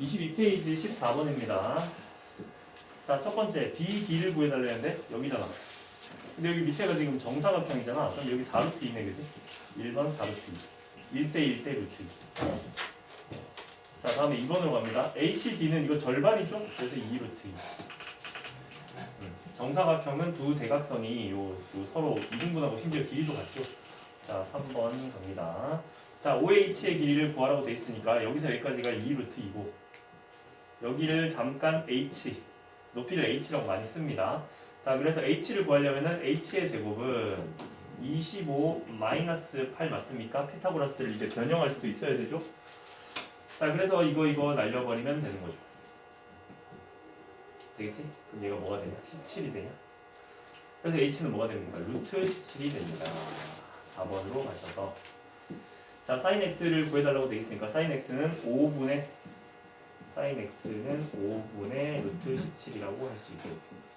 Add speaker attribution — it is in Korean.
Speaker 1: 22페이지 14번입니다. 자, 첫 번째 BD를 구해달라는데 여기잖아. 근데 여기 밑에가 지금 정사각형이잖아. 그럼 여기 4루트 있네, 그지? 1번 4루트 1대 1대 루트 자, 다음에 2번으로 갑니다. HD는 이거 절반이죠? 그래서 2루트 음, 정사각형은 두 대각선이 요, 요 서로 이등분하고 심지어 길이도 같죠? 자, 3번 갑니다. 자, OH의 길이를 구하라고 돼 있으니까 여기서 여기까지가 2루트 이고 여기를 잠깐 H 높이를 H라고 많이 씁니다. 자, 그래서 H를 구하려면은 H의 제곱은 25 마이너스 8 맞습니까? 피타고라스를 이제 변형할 수도 있어야 되죠. 자, 그래서 이거 이거 날려버리면 되는 거죠. 되겠지? 그럼 얘가 뭐가 되냐? 17이 되냐? 그래서 H는 뭐가 됩니까? 루트 17이 됩니다. 4번으로 가셔서 자, sin x를 구해달라고 돼 있으니까 sin x는 5분의 sin x는 5분의 루트 17이라고 할 수 있겠고